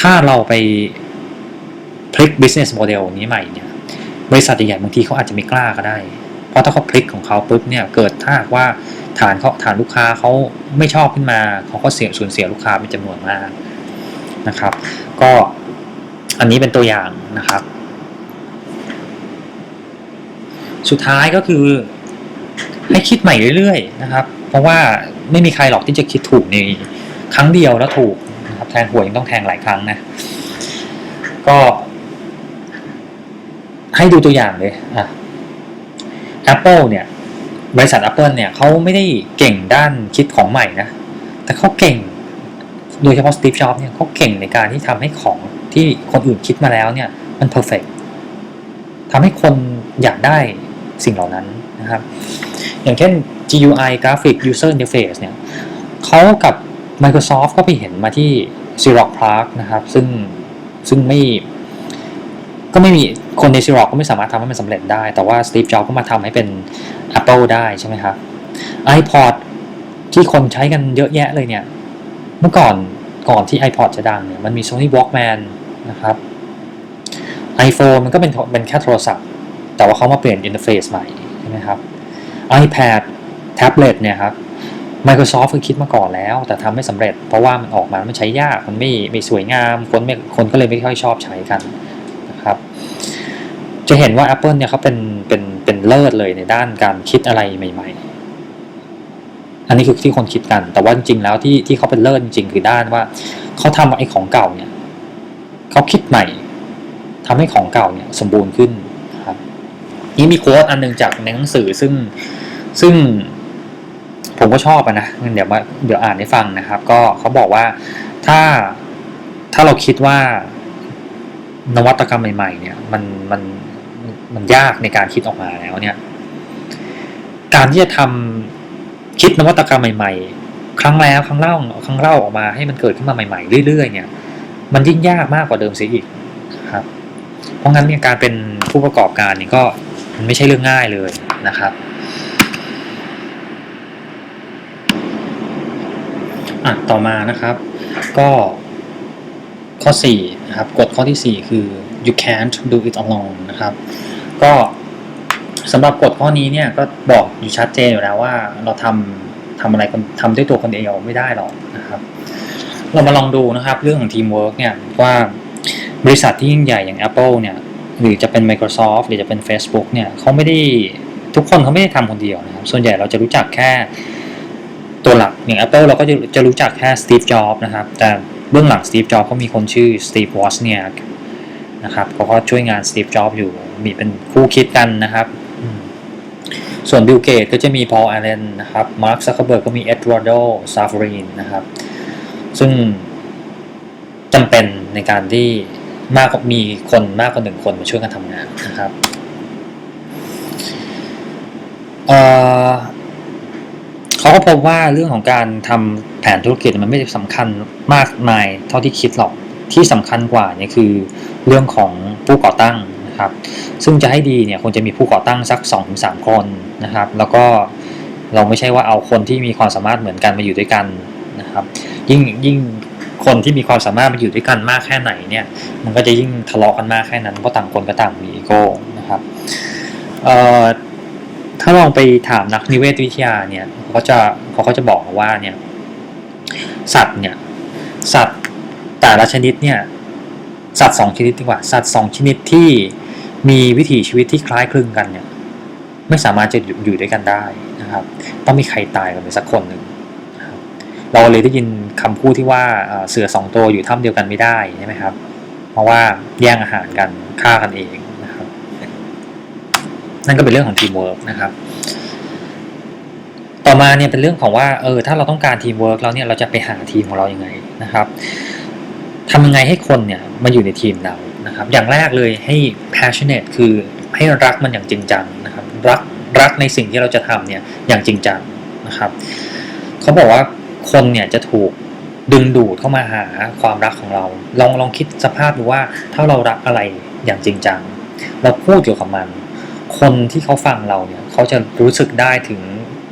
ถ้าเราไปพลิก business model นี้ใหม่เนี่ยบริษัทใหญ่ๆบางทีเขาอาจจะไม่กล้าก็ได้ เพราะถ้าเขาพลิกของเขาปุ๊บเนี่ยเกิดถ้าว่าฐานเขาฐานลูกค้าเขาไม่ชอบขึ้นมาเขาก็เสียสูญเสียลูกค้าเป็นจำนวนมากนะครับ ก็อันนี้เป็นตัวอย่างนะครับ สุดท้ายก็คือให้คิดใหม่เรื่อยๆนะครับ เพราะว่าไม่มีใครหรอกที่จะคิดถูกในครั้งเดียวแล้วถูก ครับแทงหัวยังต้องแทงหลายครั้งนะ ก็ ให้ดูตัวอย่างเลยอะ Apple เนี่ย บริษัท Apple เนี่ยเขาไม่ได้เก่งด้านคิดของใหม่นะ แต่เขาเก่ง โดยเฉพาะ Steve Jobs เนี่ยเขาเก่งในการที่ทำให้ของที่คนอื่นคิดมาแล้วเนี่ย มัน perfect ทำให้คนอยากได้สิ่งเหล่านั้นนะครับ อย่างเช่น GUI Graphic User Interface เนี่ยเขากับ Microsoft ก็ไปเห็นมาที่ Xerox Park นะครับ ซึ่งซึ่งไม่ก็ไม่มีคนใน Xerox ก็ไม่สามารถทำให้มันสำเร็จได้ แต่ว่า Steve Jobs ก็มาทำให้เป็น Apple ได้ใช่ไหมครับ iPod ที่คนใช้กันเยอะแยะเลยเนี่ย เมื่อก่อนก่อนที่ iPod จะดังเนี่ย มันมี Sony Walkman นะครับ iPhone มันก็เป็นเป็นแค่โทรศัพท์ แต่ว่าเขามาเปลี่ยนอินเทอร์เฟซใหม่ใช่ไหมครับ iPad แท็บเล็ตเนี่ยครับ Microsoft เคยคิดมาก่อนแล้ว แต่ทำไม่สำเร็จ เพราะว่ามันออกมามันใช้ยากมันไม่ไม่สวยงามคนไม่คนก็เลยไม่ค่อยชอบใช้กันนะครับจะเห็นว่า Apple เนี่ยเขาเป็นเป็นเป็นเลิศเลยในด้านการคิดอะไรใหม่ ๆ อันนี้คือที่คนคิดกัน แต่ว่าจริงๆแล้วที่ที่เขาเป็นเลิศจริงๆคือด้านว่าเขาทำไอ้ของเก่าเนี่ยเขาคิดใหม่ทำให้ของเก่าเนี่ยสมบูรณ์ขึ้นนะครับนี่มีโค้ดอันหนึงจากในหนังสือซึ่งซึ่ง ผมก็ชอบอะนะเดี๋ยวมาเดี๋ยวอ่านให้ฟังนะครับ ก็เขาบอกว่าถ้าถ้าเราคิดว่านวัตกรรมใหม่ๆ เนี่ย มันมันมันยากในการคิดออกมาแล้วเนี่ย การที่จะทำคิดนวัตกรรมใหม่ ๆ ครั้งแล้วครั้งเล่าครั้งเล่าออกมาให้มันเกิดขึ้นมาใหม่ ๆ เรื่อย ๆ เนี่ย มันยิ่งยากมากกว่าเดิมเสียอีกครับ เพราะงั้นเนี่ยการเป็นผู้ประกอบการนี่ก็มันไม่ใช่เรื่องง่ายเลยนะครับ อะต่อมานะครับ ก็ข้อ4นะครับกฎข้อที่ 4 คือ you can't do it alone นะครับ ก็สำหรับกฎข้อนี้เนี่ยก็บอกอยู่ชัดเจนอยู่แล้วว่าเราทำทำอะไรทำด้วยตัวคนเดียวไม่ได้หรอกนะครับ เรามาลองดูนะครับเรื่องของทีมเวิร์กเนี่ยว่าบริษัทที่ยิ่งใหญ่อย่าง Apple เนี่ยหรือจะเป็น Microsoft หรือจะเป็น Facebook เนี่ยเขาไม่ได้ทุกคนเขาไม่ได้ทำคนเดียวนะครับ ส่วนใหญ่เราจะรู้จักแค่ ตัวหลักอย่าง Apple เราก็จะจะรู้จักแค่ Steve Jobs นะครับ แต่เบื้องหลัง Steve Jobs เขามีคนชื่อ Steve Wozniak นะครับเขาก็ช่วยงาน Steve Jobs อยู่มีเป็นคู่คิดกันนะครับส่วน Bill Gates ก็จะมี Paul Allen นะครับ Mark Zuckerberg ก็มี Eduardo Saverin นนะครับ ซึ่งจำเป็นในการที่มากกว่ามีคนมากกว่าหนึ่งคนมาช่วยกันทำงานนะครับ เขาก็พบว่าเรื่องของการทำแผนธุรกิจมันไม่ได้สำคัญมากมายเท่าที่คิดหรอกที่สำคัญกว่าเนี่ยคือเรื่องของผู้ก่อตั้งนะครับ ซึ่งจะให้ดีเนี่ยควรจะมีผู้ก่อตั้งสัก 2-3 คนนะครับ แล้วก็เราไม่ใช่ว่าเอาคนที่มีความสามารถเหมือนกันมาอยู่ด้วยกันนะครับ ยิ่งยิ่งคนที่มีความสามารถมาอยู่ด้วยกันมากแค่ไหนเนี่ย มันก็จะยิ่งทะเลาะกันมากแค่นั้นเพราะต่างคนก็ต่างมีอีโก้นะครับเอ่อถ้าลองไปถามนักนิเวศวิทยาเนี่ย เขาจะเขาก็จะบอกว่าเนี่ยสัตว์เนี่ยสัตว์แต่ละชนิดเนี่ยสัตว์สองชนิดดีกว่าสัตว์สองชนิดที่มีวิถีชีวิตที่คล้ายคลึงกันเนี่ยไม่สามารถจะอยู่ด้วยกันได้นะครับ ต้องมีใครตายกันไปสักคนหนึ่งเราเลยได้ยินคำพูดที่ว่าเสือสองตัวอยู่ถ้ำเดียวกันไม่ได้ใช่ไหมครับ เพราะว่าแย่งอาหารกันฆ่ากันเองนะครับ นั่นก็เป็นเรื่องของทีมเวิร์กนะครับต่ อมาเนี่ยเป็นเรื่องของว่าเออถ้าเราต้องการทีมเวิร์กแล้วเนี่ยเราจะไปหาทีมของเรายังไงนะครับทำยังไงให้คนเนี่ยมาอยู่ในทีมเรานะครับอย่างแรกเลยให้ passionate คือให้รักมันอย่างจริงจังนะครับรักรักในสิ่งที่เราจะทำเนี่ยอย่างจริงจังนะครับเขาบอกว่าคนเนี่ยจะถูกดึงดูดเข้ามาหาความรักของเรา ลองลองคิดสภาพดูว่าถ้าเรารักอะไรอย่างจริงจัง เราพูดอยู่กับมัน คนที่เขาฟังเราเนี่ยเขาจะรู้สึกได้ถึง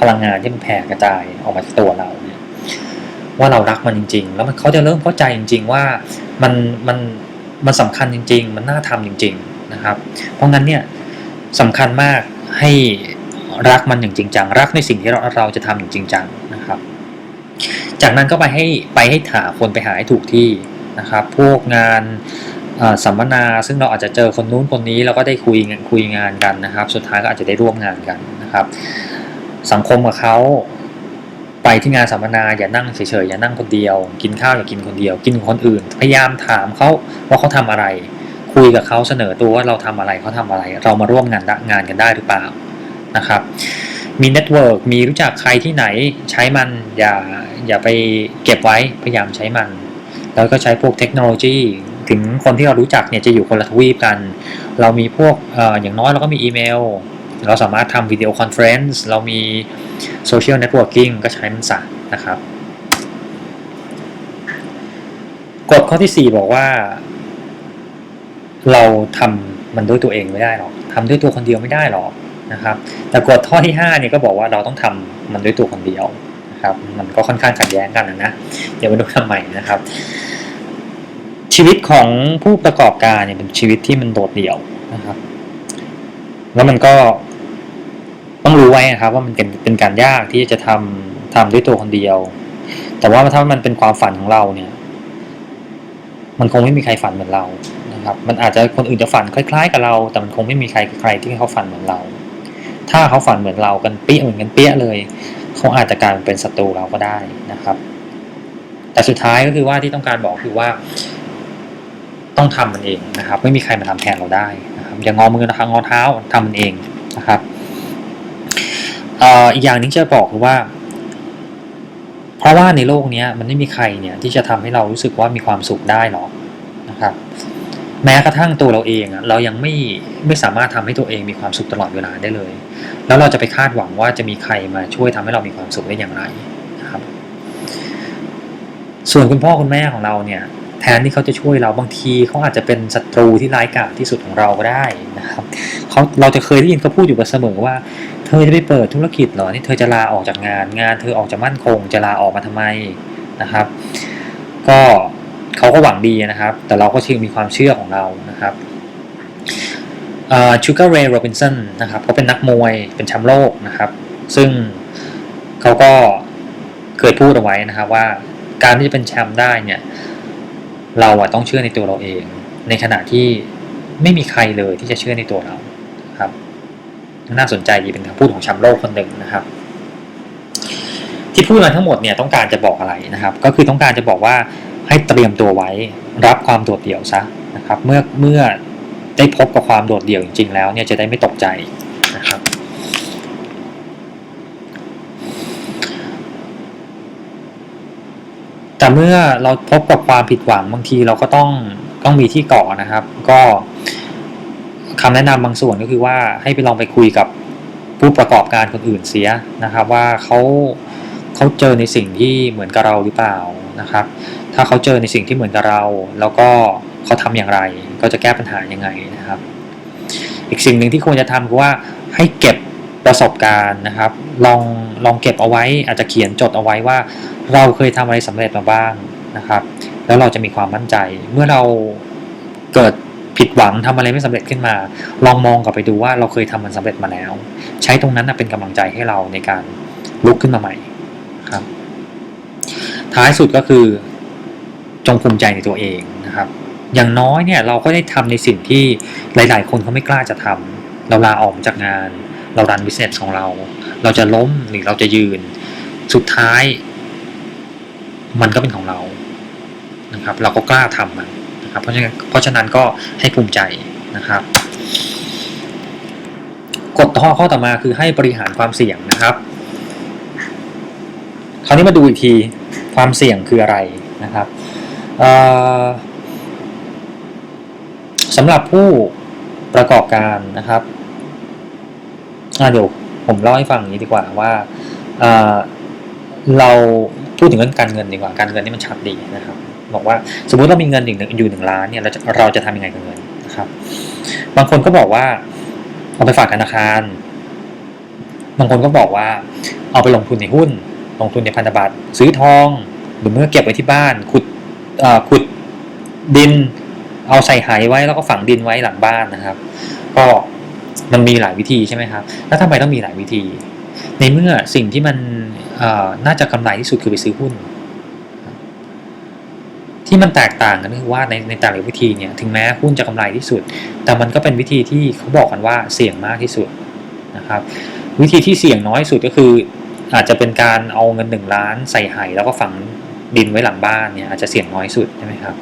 พลังงานที่มันแผ่กระจายออกมาจากตัวเราเนี่ยว่าเรารักมันจริง ๆ แล้วมันเขาจะเริ่มเข้าใจจริง ๆ ว่ามันมันมันสำคัญจริง ๆ มันน่าทำจริง ๆนะครับ เพราะงั้นเนี่ยสำคัญมากให้รักมันอย่างจริงจังรักในสิ่งที่เราเราจะทำอย่างจริงจังนะครับ จากนั้นก็ไปให้ไปให้หาคนไปหาให้ถูกที่นะครับ พวกงานสัมมนาซึ่งเราอาจจะเจอคนนู้นคนนี้เราก็ได้คุยคุยงานกันนะครับ สุดท้ายก็อาจจะได้ร่วมงานกันนะครับ สังคมกับเขาไปที่งานสัมมนาอย่านั่งเฉยๆอย่านั่งคนเดียว กินข้าวอย่ากินคนเดียว กินคนอื่น พยายามถามเขาว่าเขาทำอะไร คุยกับเขาเสนอตัวว่าเราทำอะไรเขาทำอะไร เรามาร่วมงานงานกันได้หรือเปล่านะครับ มีเน็ตเวิร์กมีรู้จักใครที่ไหนใช้มันอย่าอย่าไปเก็บไว้พยายามใช้มัน แล้วก็ใช้พวกเทคโนโลยี ถึงคนที่เรารู้จักเนี่ยจะอยู่คนละทวีปกัน เรามีพวกออย่างน้อยเราก็มีอีเมล เราสามารถทำวิดีโอคอนเฟรนซ์เรามีโซเชียลเน็ตเวิร์กิ่งก็ใช้มันซะนะครับกฎข้อที่ 4 บอกว่า เราทำมันด้วยตัวเองไม่ได้หรอกทำด้วยตัวคนเดียวไม่ได้หรอกนะครับ แต่กฎข้อที่5เนี่ยก็บอกว่าเราต้องทำมันด้วยตัวคนเดียวนะครับ มันก็ค่อนข้างขัดแย้งกันนะนะเดี๋ยวมาดูทำใหม่นะครับ ชีวิตของผู้ประกอบการเนี่ยเป็นชีวิตที่มันโดดเดี่ยวนะครับ แล้วมันก็ ไว้นะครับ ว่ามันเป็นเป็นการยากที่จะทำทำด้วยตัวคนเดียว แต่ว่าถ้ามันเป็นความฝันของเราเนี่ย มันคงไม่มีใครฝันเหมือนเรานะครับ มันอาจจะคนอื่นจะฝันคล้าย ๆ กับเรา แต่มันคงไม่มีใครใครที่เขาฝันเหมือนเรา ถ้าเขาฝันเหมือนเรากันเปี้ยเหมือนกันเปี้ยเลยเขาอาจจะกลายเป็นศัตรูเราก็ได้นะครับ แต่สุดท้ายก็คือว่าที่ต้องการบอกคือว่าต้องทำมันเองนะครับ ไม่มีใครมาทำแทนเราได้นะครับอย่างงอมือนะคะงอเท้าทำมันเองนะครับ อีกอย่างหนึงจะบอกคือว่า เพราะว่าในโลกนี้มันไม่มีใครเนี่ยที่จะทำให้เรารู้สึกว่ามีความสุขได้หรอกนะครับ แม้กระทั่งตัวเราเองอะเรายังไม่ไม่สามารถทำให้ตัวเองมีความสุขตลอดเวลาได้เลย แล้วเราจะไปคาดหวังว่าจะมีใครมาช่วยทำให้เรามีความสุขได้อย่างไรนะครับ ส่วนคุณพ่อคุณแม่ของเราเนี่ยแทนที่เขาจะช่วยเราบางทีเขาอาจจะเป็นศัตรูที่ร้ายกาจที่สุดของเราก็ได้นะครับเขาเราจะเคยได้ยินเขาพูดอยู่เสมอว่า เธอจะไปเปิดธุรกิจเหรอนี่เธอจะลาออกจากงาน งานเธอออกจากมั่นคง จะลาออกมาทำไมนะครับ ก็เขาก็หวังดีนะครับ แต่เราก็เชื่อมีความเชื่อของเรานะครับชูการ์เรย์โรบินสันนะครับเขาเป็นนักมวยเป็นแชมป์โลกนะครับ ซึ่งเขาก็เคยพูดเอาไว้นะครับว่าการที่จะเป็นแชมป์ได้เนี่ยเราอะต้องเชื่อในตัวเราเอง ในขณะที่ไม่มีใครเลยที่จะเชื่อในตัวเรา น่าสนใจดีเป็นคำพูดของแชมป์โลกคนหนึ่งนะครับ ที่พูดมาทั้งหมดเนี่ยต้องการจะบอกอะไรนะครับ ก็คือต้องการจะบอกว่าให้เตรียมตัวไว้รับความโดดเดี่ยวซะนะครับ เมื่อเมื่อได้พบกับความโดดเดี่ยวจริงๆแล้วเนี่ยจะได้ไม่ตกใจนะครับแต่เมื่อเราพบกับความผิดหวังบางทีเราก็ต้องต้องมีที่เกาะนะครับ ก็ คำแนะนำบางส่วนก็คือว่าให้ไปลองไปคุยกับผู้ประกอบการคนอื่นเสียนะครับ ว่าเขาเขาเจอในสิ่งที่เหมือนกับเราหรือเปล่านะครับ ถ้าเขาเจอในสิ่งที่เหมือนกับเรา แล้วก็เขาทำอย่างไร ก็จะแก้ปัญหายังไงนะครับ อีกสิ่งหนึ่งที่ควรจะทำคือว่าให้เก็บประสบการณ์นะครับ ลองลองเก็บเอาไว้ อาจจะเขียนจดเอาไว้ว่า เราเคยทำอะไรสำเร็จมาบ้างนะครับ แล้วเราจะมีความมั่นใจเมื่อเราเกิด ผิดหวังทำอะไรไม่สำเร็จขึ้นมา ลองมองกลับไปดูว่าเราเคยทำมันสำเร็จมาแล้ว ใช้ตรงนั้นเป็นกำลังใจให้เราในการลุกขึ้นมาใหม่ครับ ท้ายสุดก็คือจงภูมิใจในตัวเองนะครับ อย่างน้อยเนี่ยเราก็ได้ทำในสิ่งที่หลาย ๆ คนเขาไม่กล้าจะทำเราลาออกจากงาน เรารันบิสเนสของเรา เราจะล้มหรือเราจะยืน สุดท้าย มันก็เป็นของเรานะครับ เราก็กล้าทำมัน นะครับ เพราะฉะนั้นเพราะฉะนั้นก็ให้ภูมิใจนะครับกฎข้อข้อต่อมาคือให้บริหารความเสี่ยงนะครับ คราวนี้มาดูอีกทีความเสี่ยงคืออะไรนะครับสำหรับผู้ประกอบการนะครับเดี๋ยวผมเล่าให้ฟังอย่างนี้ดีกว่าว่าเราพูดถึงเรื่องการเงินดีกว่าการเงินนี่มันชัดดีนะครับ บอกว่า สมมติเรามีเงินอยู่หนึ่งล้านเนี่ยเราจะเราจะทำยังไงกับเงินนะครับ บางคนก็บอกว่า เอาไปฝากธนาคาร บางคนก็บอกว่า เอาไปลงทุนในหุ้น ลงทุนในพันธบัตรซื้อทอง หรือเมื่อเก็บไว้ที่บ้านขุดขุดดิน เอาใส่ไหไว้แล้วก็ฝังดินไว้หลังบ้านนะครับ ก็มันมีหลายวิธีใช่ไหมครับ แล้วทำไมต้องมีหลายวิธี ในเมื่อสิ่งที่มันน่าจะกำไรที่สุดคือไปซื้อหุ้น ที่มันแตกต่างกันคือว่าในในแต่ละวิธีเนี่ยถึงแม้หุ้นจะกำไรที่สุด แต่มันก็เป็นวิธีที่เขาบอกกันว่าเสี่ยงมากที่สุดนะครับ วิธีที่เสี่ยงน้อยสุดก็คือ อาจจะเป็นการเอาเงินหนึ่งล้านใส่ไหแล้วก็ฝังดินไว้หลังบ้านเนี่ยอาจจะเสี่ยงน้อยสุดใช่ไหมครับ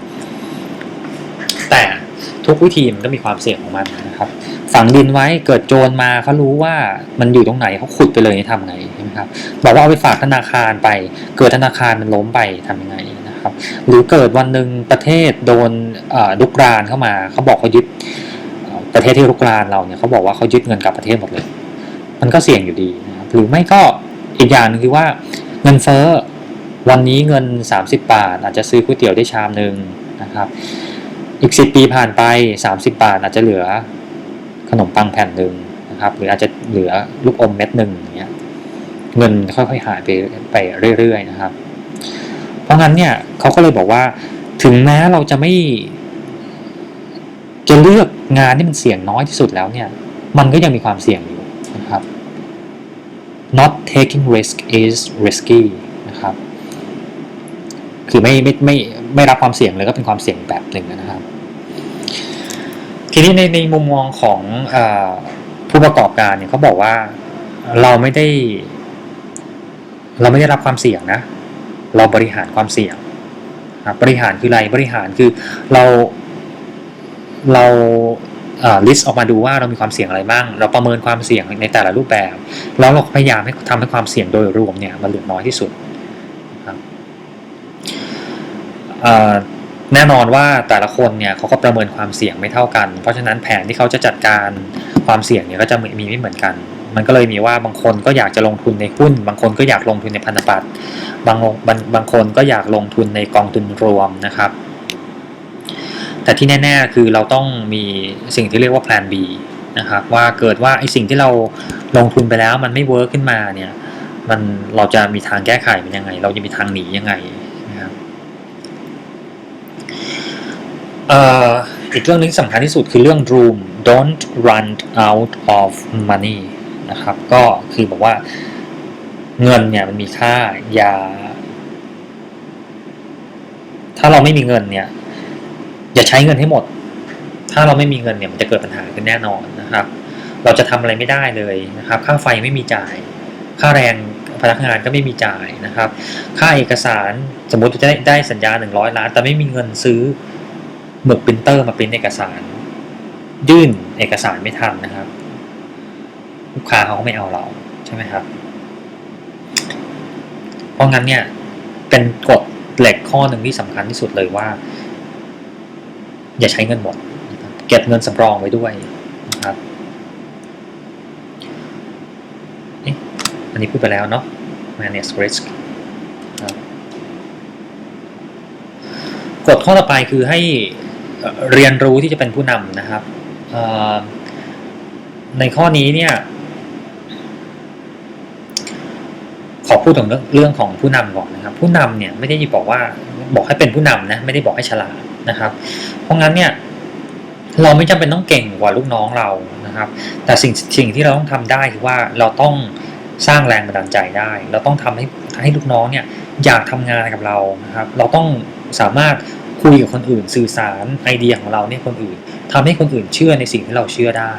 แต่ทุกวิธีมันก็มีความเสี่ยงของมันนะครับ ฝังดินไว้เกิดโจรมาเขารู้ว่ามันอยู่ตรงไหนเขาขุดไปเลยทำไงใช่ไหมครับบอกว่าเอาไปฝากธนาคารไป เกิดธนาคารมันล้มไปทำยังไง ครับ หรือเกิดวันหนึ่งประเทศโดนลุกรานเข้ามา เขาบอกเขายึดประเทศที่ลุกรานเราเนี่ยเขาบอกว่าเขายึดเงินกลับประเทศหมดเลย มันก็เสี่ยงอยู่ดีนะครับหรือไม่ก็อีกอย่างหนึงคือว่าเงินเฟ้อวันนี้เงิน 30 บาท อาจจะซื้อก๋วยเตี๋ยวได้ชามหนึ่งนะครับอีก 10 ปีผ่านไป 30 บาทอาจจะเหลือขนมปังแผ่นหนึ่งนะครับหรืออาจจะเหลือลูกอมเม็ดหนึ่งอย่างเงี้ยเงินค่อยๆหายไปไปเรื่อยๆนะครับ เพราะงั้นเนี่ยเขาก็เลยบอกว่า ถึงแม้เราจะไม่ จะเลือกงานที่มันเสี่ยงน้อยที่สุดแล้วเนี่ย มันก็ยังมีความเสี่ยงอยู่นะครับ not taking risk is risky นะครับ คือไม่ไม่ไม่ไม่รับความเสี่ยงเลยก็เป็นความเสี่ยงแบบหนึ่งนะครับ ทีนี้ในในมุมมองของอผู้ประกอบการเนี่ยเขาบอกว่าเราไม่ได้ เราไม่ได้รับความเสี่ยงนะ เราบริหารความเสี่ยงบริหารคืออะไรบริหารคือเราเราเอ่อ list ออกมาดูว่าเรามีความเสี่ยงอะไรบ้าง เราประเมินความเสี่ยงในแต่ละรูปแบบ แล้วเราพยายามให้ทำให้ความเสี่ยงโดยรวมเนี่ยมันเหลือน้อยที่สุดครับแน่นอนว่าแต่ละคนเนี่ยเขาก็ประเมินความเสี่ยงไม่เท่ากัน เพราะฉะนั้นแผนที่เขาจะจัดการความเสี่ยงเนี่ยก็จะมีไม่เหมือนกัน มันก็เลยมีว่าบางคนก็อยากจะลงทุนในหุ้น บางคนก็อยากลงทุนในพันธบัตรบางบางบางคนก็อยากลงทุนในกองทุนรวมนะครับ แต่ที่แน่ ๆ คือเราต้องมีสิ่งที่เรียกว่า plan B นะครับว่าเกิดว่าไอ้สิ่งที่เราลงทุนไปแล้วมันไม่เวิร์กขึ้นมาเนี่ยมันเราจะมีทางแก้ไขเป็นยังไง เราจะมีทางหนียังไงนะครับอ,อ,อีกเรื่องหนึงสำคัญที่สุดคือเรื่อง room don't run out of money นะครับ ก็คือบอกว่าเงินเนี่ยมันมีค่าอย่าถ้าเราไม่มีเงินเนี่ย อย่าใช้เงินให้หมด ถ้าเราไม่มีเงินเนี่ยมันจะเกิดปัญหาขึ้นแน่นอนนะครับ เราจะทำอะไรไม่ได้เลยนะครับ ค่าไฟไม่มีจ่าย ค่าแรงพนักงานก็ไม่มีจ่ายนะครับ ค่าเอกสารสมมติจะได้ได้สัญญาหนึ่งร้อยล้าน แต่ไม่มีเงินซื้อหมึกปรินเตอร์มาปริ้นเอกสาร ยื่นเอกสารไม่ทันนะครับ ลูกค้าเขาก็ไม่เอาเราใช่ไหมครับ เพราะงั้นเนี่ยเป็นกฎเหล็กข้อหนึ่งที่สำคัญที่สุดเลยว่า อย่าใช้เงินหมด เก็บเงินสำรองไว้ด้วยนะครับอันนี้พูดไปแล้วเนาะ manage risk กฎข้อต่อไปคือให้เรียนรู้ที่จะเป็นผู้นำนะครับ ในข้อนี้เนี่ย ขอพูดถึงเรื่องเรื่องของผู้นำก่อนนะครับ ผู้นำเนี่ยไม่ได้บอกว่าบอกให้เป็นผู้นำนะไม่ได้บอกให้ฉลาดนะครับ เพราะงั้นเนี่ยเราไม่จำเป็นต้องเก่งกว่าลูกน้องเรานะครับ แต่สิ่งสิ่งที่เราต้องทำได้คือว่าเราต้องสร้างแรงบันดาลใจได้ เราต้องทำให้ให้ลูกน้องเนี่ยอยากทำงานกับเรานะครับ เราต้องสามารถคุยกับคนอื่น สื่อสารไอเดียของเราเนี่ยคนอื่นทำให้คนอื่นเชื่อในสิ่งที่เราเชื่อได้